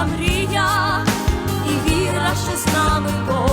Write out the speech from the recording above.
Та мрія і віра, що з нами Бог.